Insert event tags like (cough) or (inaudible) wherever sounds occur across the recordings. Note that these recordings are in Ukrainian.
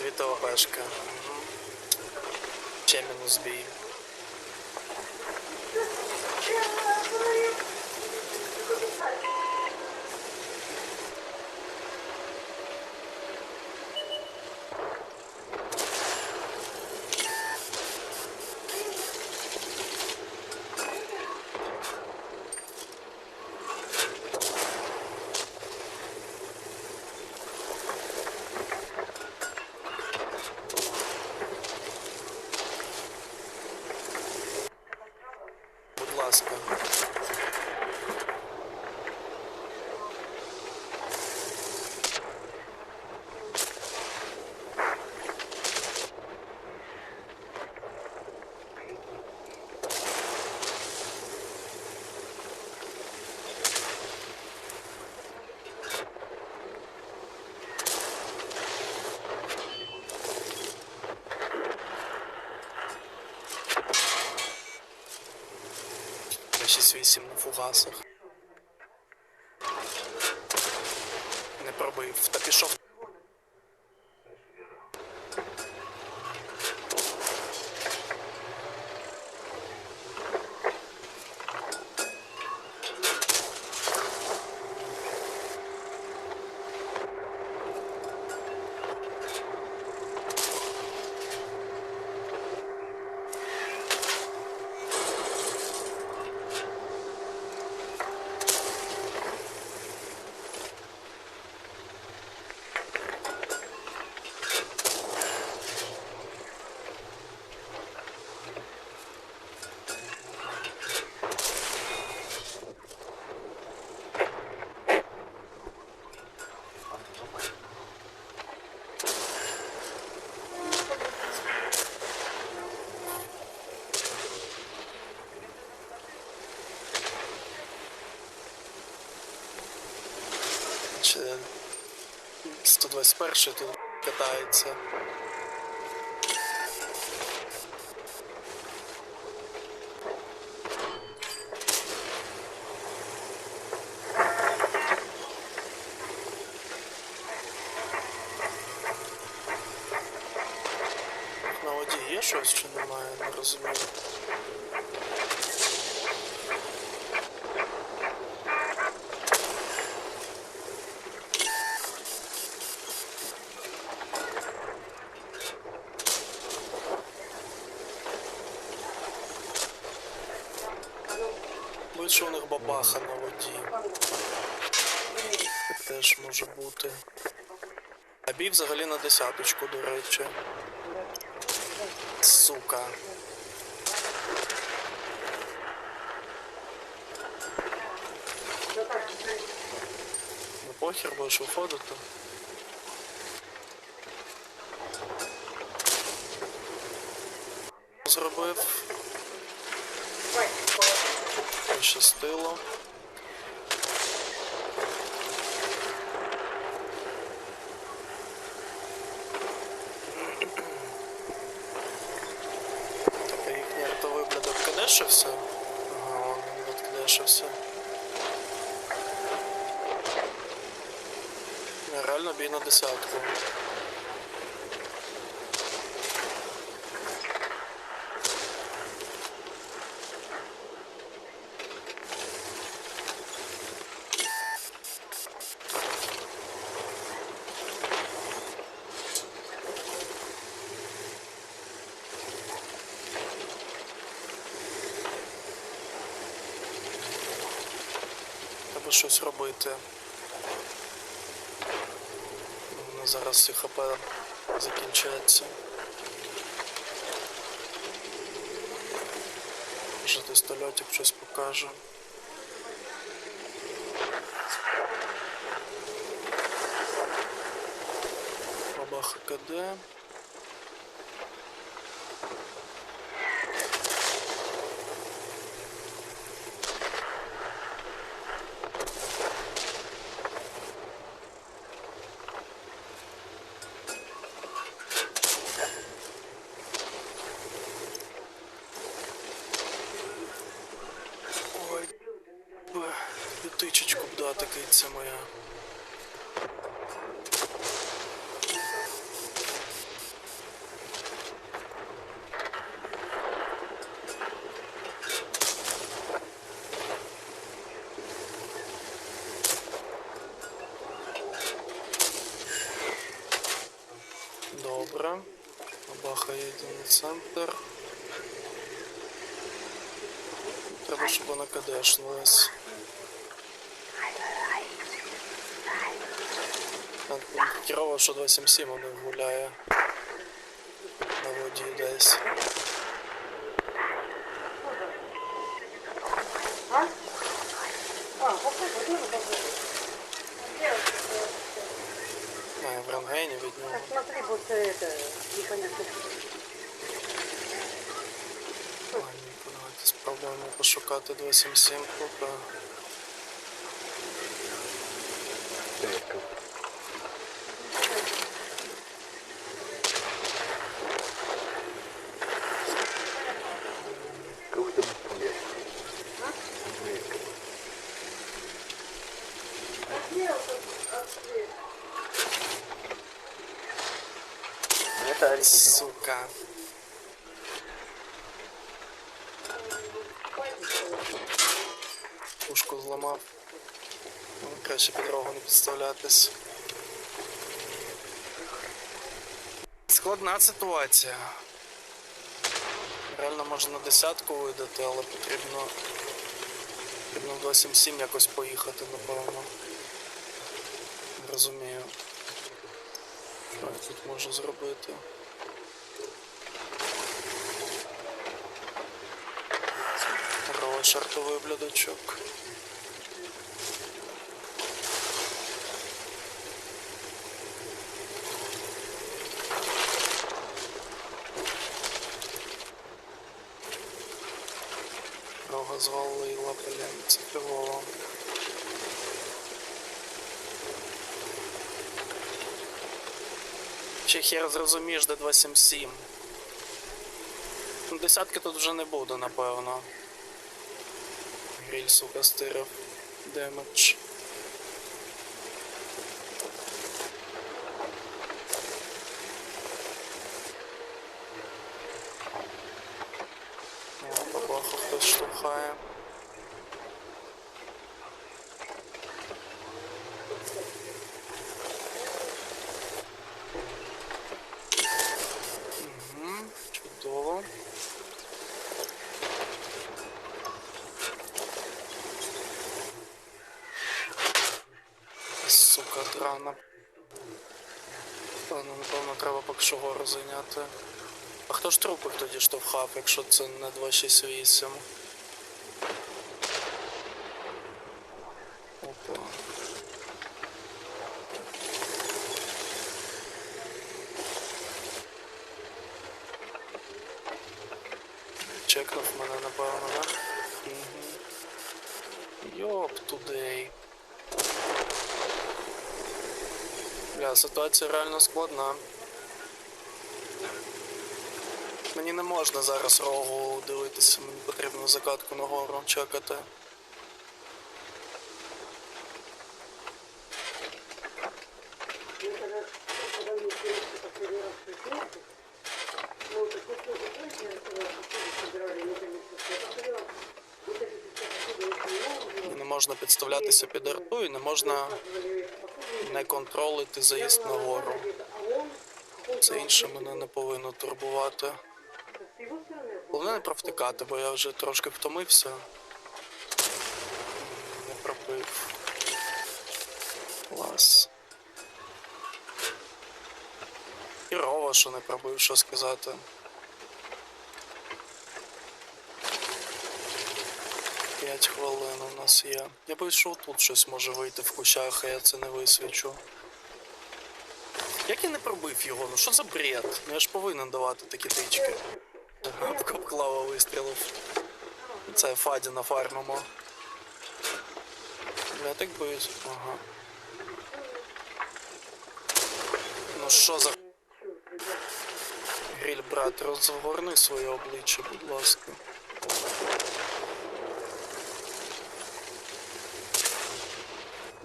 дві ТОПшки. Ще мінус бій. Будь ласка. На 6-8 на фугасах. Не пробив. Та пішов. Чи 121 тут катається. Є щось чи немає, не розумію. Будь-що у них на воді. Теж може бути. А бій взагалі на десяточку, до речі. Сука. Ну похер будеш виходити. Зробив. Пощастило. Так, їхній рятовий блядь, откадешився? Ага, он. Не, Реально бій на десятку. Щось робити. Зараз всі хп закінчається. Може пістольотик щось покаже. Бабаха КД. тикається моя. Добре, баха єдиний центр. Треба, щоб вона кадешнулась. Керово, що 277 у них гуляє. На воді десь. А, в рентгені від нього. Смотри, вот это, непонятно. Давайте спробуємо пошукати 277 поки. Сука. Пушку зламав. Ну, краще під дорогу не підставлятись. Складна ситуація. Реально можна на десятку видати, але потрібно. Потрібно в 277 якось поїхати, напевно. Розумію. Що я тут можу зробити? Здорово, шартовий блядочок. Рога звалила, блін, це фігово. Чи хер зрозумієш, де 277? Ну, Десятки тут вже не буде, напевно. Гриль, сука, стирив. Демедж. Що гору зайняти. А хто ж трупи тоді штовхав, якщо це не 268? Опа. Чекнув мене, напевно, да? Йоп тудей. Бля, ситуація реально складна. Мені не можна зараз рогу дивитися, мені потрібно закатку чекати. Что люди собирали, не можна підставлятися під арту і не можна не контролити заїзд нагору. Це інше мене не повинно турбувати. Головне не провтикати, бо я вже трошки втомився. Не пробив. Клас. Хірово, що не пробив, що сказати. П'ять хвилин у нас є. Я боюсь, що тут щось може вийти в кущах, а я це не висвічу. Як я не пробив його? Ну що за бред? Ну я ж повинен давати такі тички. Обклава вистрілив. Це Фаді на фармимо. Я так боюсь. Ага. Ну що за гриль, брат, розгорни своє обличчя, будь ласка.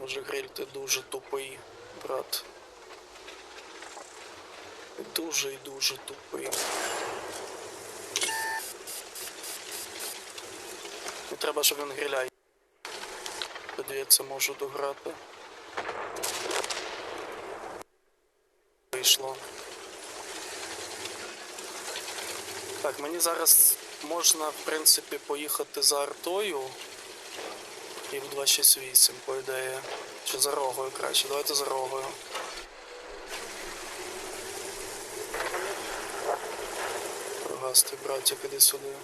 Може, гриль, ти дуже тупий, брат. Дуже і дуже тупий. Треба, щоб він гриляє. Тоді я можу дограти. Вийшло. Так, мені зараз можна, в принципі, поїхати за артою. І в 268, по ідеї. Чи за рогою краще. Давайте за рогою. Рогастий братик, іди сюди.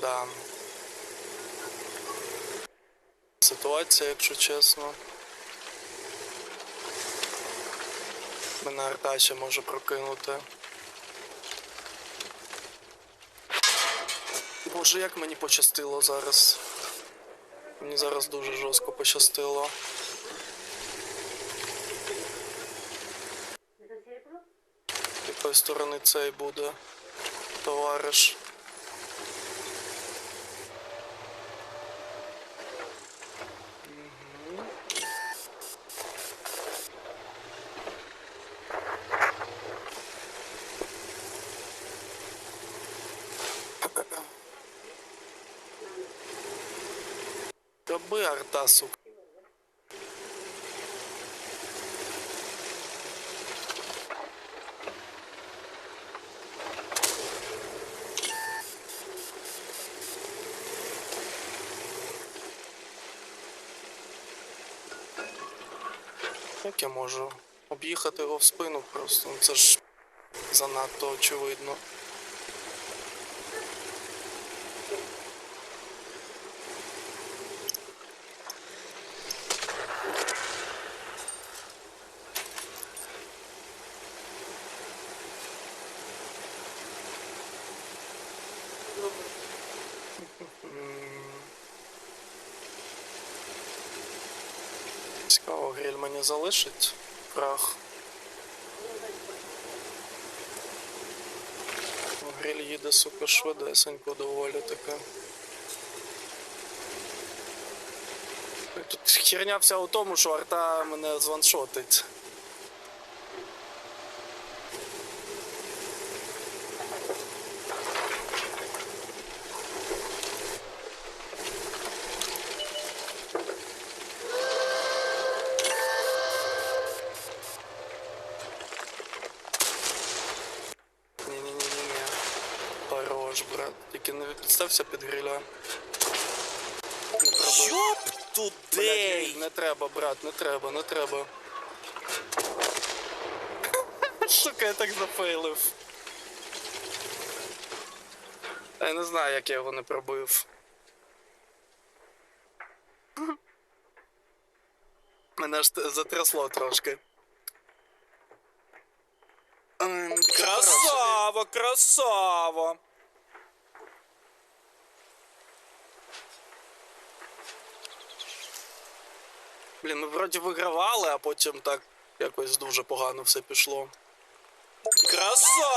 Да. Ситуація, якщо чесно. Мене арта ще може прокинути. Боже, як мені пощастило зараз. Мені зараз дуже жорстко пощастило. Якої сторони цей буде товариш. Роби арта, сука. Як я можу об'їхати його в спину просто? Ну, Це ж занадто очевидно. Мені залишить прах. Гриль їде сука швидесенько доволі таке. Тут херня вся у тому, що арта мене званшотить. Тільки не підстався під гриля. Йоп тудей! не треба, брат, не треба, не треба. (laughs) Сука, я так зафейлив. Я не знаю, як я його не пробив. (laughs) Мене ж затрясло трошки. Ем, Красава, красава! Блін, ми вроді вигравали, а потім так якось дуже погано все пішло. Красава!